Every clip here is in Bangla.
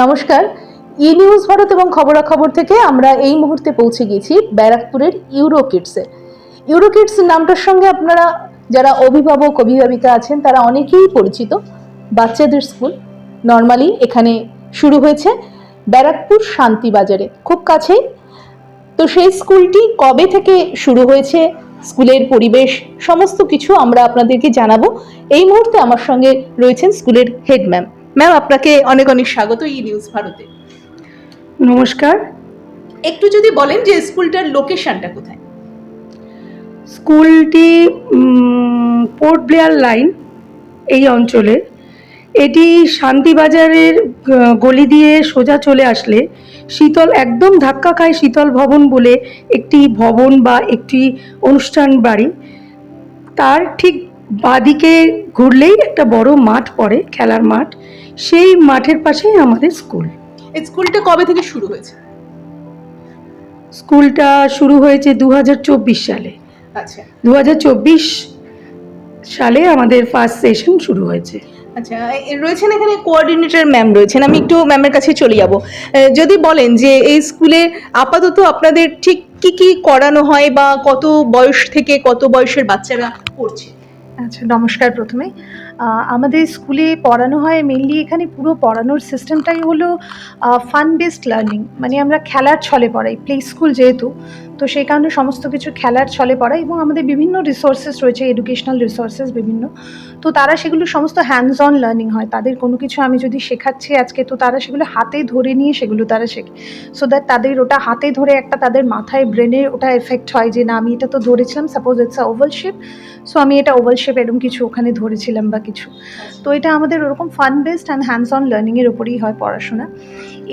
নমস্কার। ই নিউজ ভারত এবং খবরাখবর থেকে আমরা এই মুহূর্তে পৌঁছে গেছি ব্যারাকপুরের ইউরো কিডসে। ইউরো কিডস নামটার সঙ্গে আপনারা যারা অভিভাবক, অভিভাবিকা আছেন, তারা অনেকেই পরিচিত। বাচ্চাদের স্কুল নর্মালি এখানে শুরু হয়েছে ব্যারাকপুর শান্তিবাজারে, খুব কাছেই। তো সেই স্কুলটি কবে থেকে শুরু হয়েছে, স্কুলের পরিবেশ, সমস্ত কিছু আমরা আপনাদেরকে জানাব। এই মুহূর্তে আমার সঙ্গে রয়েছেন স্কুলের হেড ম্যাম। ম্যাম আপনাকে অনেক অনেক স্বাগত ই নিউজ ভারতে। নমস্কার। একটু যদি বলেন যে স্কুলটার লোকেশনটা কোথায়? স্কুলটি পোর্ট ব্লেয়ার লাইন এই অঞ্চলে। এটি শান্তিবাজারের গলি দিয়ে সোজা চলে আসলে শীতল একদম ধাক্কা খায় শীতল ভবন বলে একটি ভবন বা একটি অনুষ্ঠান বাড়ি। তার ঠিক বাদিকে ঘুরলেই একটা বড় মাঠ পড়ে খেলার মাঠ। সেই মাঠের পাশেই আমাদের স্কুল। এই স্কুলটা কবে থেকে শুরু হয়েছে? স্কুলটা শুরু হয়েছে দু হাজার চব্বিশ সালে। আচ্ছা। দু হাজার চব্বিশ সালে আমাদের ফার্স্ট সেশন শুরু হয়েছে। আচ্ছা রয়েছেন এখানে কোঅর্ডিনেটর ম্যাম রয়েছেন। আমি একটু ম্যামের কাছে চলে যাব। যদি বলেন যে এই স্কুলে আপাতত আপনাদের ঠিক কি কি করানো হয় বা কত বয়স থেকে কত বয়সের বাচ্চারা পড়ছে? আচ্ছা নমস্কার প্রথমে। আমাদের স্কুলে পড়ানো হয় মেনলি এখানে পুরো পড়ানোর সিস্টেমটাই হলো ফান বেসড লার্নিং মানে আমরা খেলার ছলে পড়াই প্লে স্কুল যেহেতু। তো সেই কারণে সমস্ত কিছু খেলার ছলে পড়াই এবং আমাদের বিভিন্ন রিসোর্সেস রয়েছে এডুকেশনাল রিসোর্সেস বিভিন্ন। তো তারা সেগুলো সমস্ত হ্যান্ডস অন লার্নিং হয়। তাদের কোনো কিছু আমি যদি শেখাচ্ছি আজকে তো তারা সেগুলো হাতে ধরে নিয়ে সেগুলো তারা শেখে। সো দ্যাট তাদের ওটা হাতে ধরে একটা তাদের মাথায় ব্রেনে ওটা এফেক্ট হয় যে না আমি এটা তো ধরেছিলাম suppose it's a oval shape so আমি এটা ওভাল শেপ এরকম কিছু ওখানে ধরেছিলাম বা কিছু। তো এটা আমাদের ওরকম fun based and hands on লার্নিংয়ের ওপরেই হয় পড়াশোনা।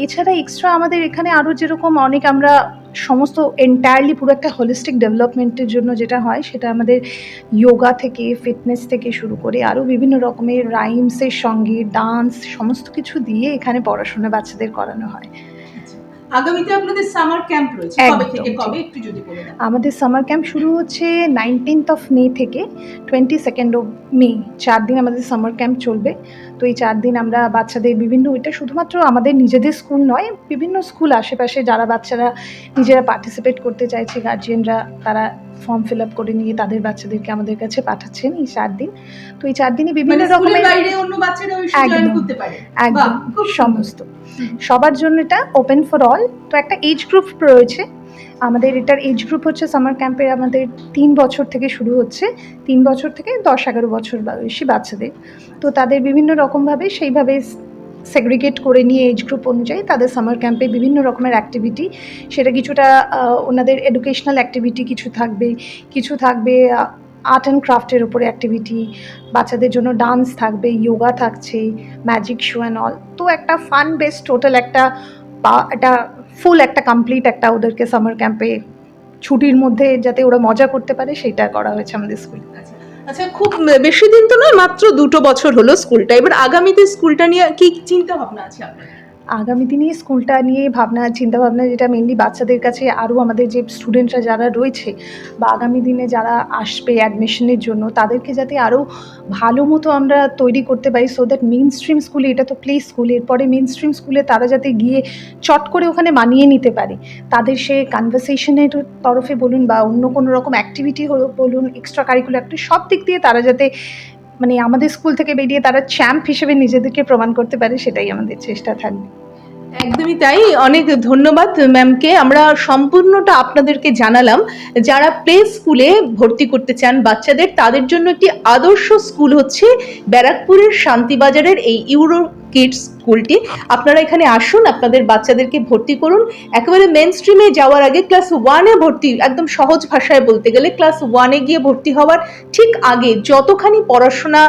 এছাড়া এক্সট্রা আমাদের এখানে আরও যেরকম অনেক আমরা সমস্ত এন্টায়ারলি পুরো একটা হোলিস্টিক ডেভেলপমেন্টের জন্য যেটা হয় সেটা আমাদের যোগা থেকে ফিটনেস থেকে শুরু করে আরও বিভিন্ন রকমের রাইমসের সঙ্গে ডান্স সমস্ত কিছু দিয়ে এখানে পড়াশোনা বাচ্চাদের করানো হয়। আগামীতে আপনাদের সামার ক্যাম্প রয়েছে কবে থেকে? কবে? একটু যদি বলে দেন। আমাদের সামার ক্যাম্প শুরু হচ্ছে নাইনটিন্থ অফ মে থেকে টোয়েন্টি সেকেন্ড অফ মে চার দিন আমাদের সামার ক্যাম্প চলবে। তো এই চার দিন আমরা বাচ্চাদের বিভিন্ন এটা শুধুমাত্র আমাদের নিজেদের স্কুল নয় বিভিন্ন স্কুল আশেপাশে যারা বাচ্চারা নিজেরা পার্টিসিপেট করতে চাইছে গার্জিয়ানরা তারা ফর্ম ফিল আপ করে নিয়ে তাদের বাচ্চাদেরকে আমাদের কাছে পাঠাচ্ছেন এই চার দিন। তো এই চার দিনে বিভিন্ন মানে রকমের একদম। সমস্ত। সবার জন্য এটা ওপেন ফর অল তো একটা এজ গ্রুপ রয়েছে আমাদের এটার এজ গ্রুপ হচ্ছে সামার ক্যাম্পে আমাদের তিন বছর থেকে শুরু হচ্ছে। তিন বছর থেকে দশ এগারো বছর বয়সী বাচ্চাদের। তো তাদের বিভিন্ন রকমভাবে সেইভাবে সেগ্রিগেট করে নিয়ে এজ গ্রুপ অনুযায়ী তাদের সামার ক্যাম্পে বিভিন্ন রকমের অ্যাক্টিভিটি সেটা কিছুটা ওনাদের এডুকেশনাল অ্যাক্টিভিটি কিছু থাকবে। কিছু থাকবে আর্ট অ্যান্ড ক্রাফটের উপরে অ্যাক্টিভিটি বাচ্চাদের জন্য ডান্স থাকবে যোগা থাকছে ম্যাজিক শো অ্যান্ড অল তো একটা ফান বেস টোটাল একটা একটা ফুল একটা কমপ্লিট একটা ওদেরকে সামার ক্যাম্পে ছুটির মধ্যে যাতে ওরা মজা করতে পারে, সেটা করা হয়েছে আমাদের স্কুল আচ্ছা আচ্ছা খুব বেশি দিন তো নয়, মাত্র দুটো বছর হলো স্কুলটা এবার আগামীতে স্কুলটা নিয়ে কি চিন্তা ভাবনা আছে আপনার আগামী দিনে স্কুলটা নিয়ে ভাবনা চিন্তা ভাবনা যেটা মেনলি বাচ্চাদের কাছে আরও আমাদের যে স্টুডেন্টরা যারা রয়েছে বা আগামী দিনে যারা আসবে অ্যাডমিশনের জন্য, তাদেরকে যাতে আরও ভালো মতো আমরা তৈরি করতে পারি সো দ্যাট মেন স্ট্রিম স্কুলে এটা তো প্লে স্কুল এরপরে মেন স্ট্রিম স্কুলে তারা যাতে গিয়ে চট করে ওখানে মানিয়ে নিতে পারে। তাদের সে কনভারসেশনের তরফে বলুন বা অন্য কোনো রকম অ্যাক্টিভিটি বলুন এক্সট্রা কারিকুলার অ্যাক্টিভিটি সব দিক দিয়ে তারা যাতে মানে আমাদের স্কুল থেকে বেরিয়ে তারা চ্যাম্প হিসেবে নিজেদেরকে প্রমাণ করতে পারে, সেটাই আমাদের চেষ্টা থাকবে। একদমই তাই। অনেক ধন্যবাদ ম্যামকে। আমরা সম্পূর্ণটা আপনাদেরকে জানালাম। যারা প্লে স্কুলে ভর্তি করতে চান বাচ্চাদের, তাদের জন্য একটি আদর্শ স্কুল হচ্ছে ব্যারাকপুরের শান্তিবাজারের এই ইউরো কিডস স্কুলটি আপনারা এখানে আসুন, আপনাদের বাচ্চাদেরকে ভর্তি করুন। একেবারে মেন স্ট্রিমে যাওয়ার আগে ক্লাস ওয়ানে ভর্তি, একদম সহজ ভাষায় বলতে গেলে ক্লাস ওয়ানে গিয়ে ভর্তি হওয়ার ঠিক আগে যতখানি পড়াশোনা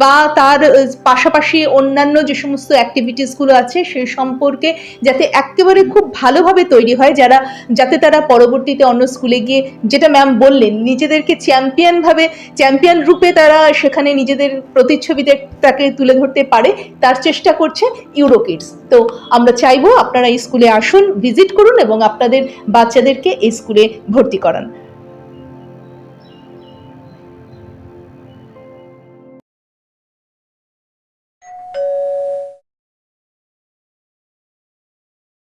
বা তার পাশাপাশি অন্যান্য যে সমস্ত অ্যাক্টিভিটিসগুলো আছে, সেই সম্পর্কে যাতে একেবারে খুব ভালোভাবে তৈরি হয়, যারা, যাতে তারা পরবর্তীতে অন্য স্কুলে গিয়ে, যেটা ম্যাম বললেন, নিজেদেরকে চ্যাম্পিয়ন ভাবে চ্যাম্পিয়ন রূপে তারা সেখানে নিজেদের প্রতিচ্ছবিতে তাকে তুলে ধরতে পারে, তার চেষ্টা করছে ইউরো কিডস তো আমরা চাইব আপনারা এই স্কুলে আসুন ভিজিট করুন এবং আপনাদের বাচ্চাদেরকে এই স্কুলে ভর্তি করান।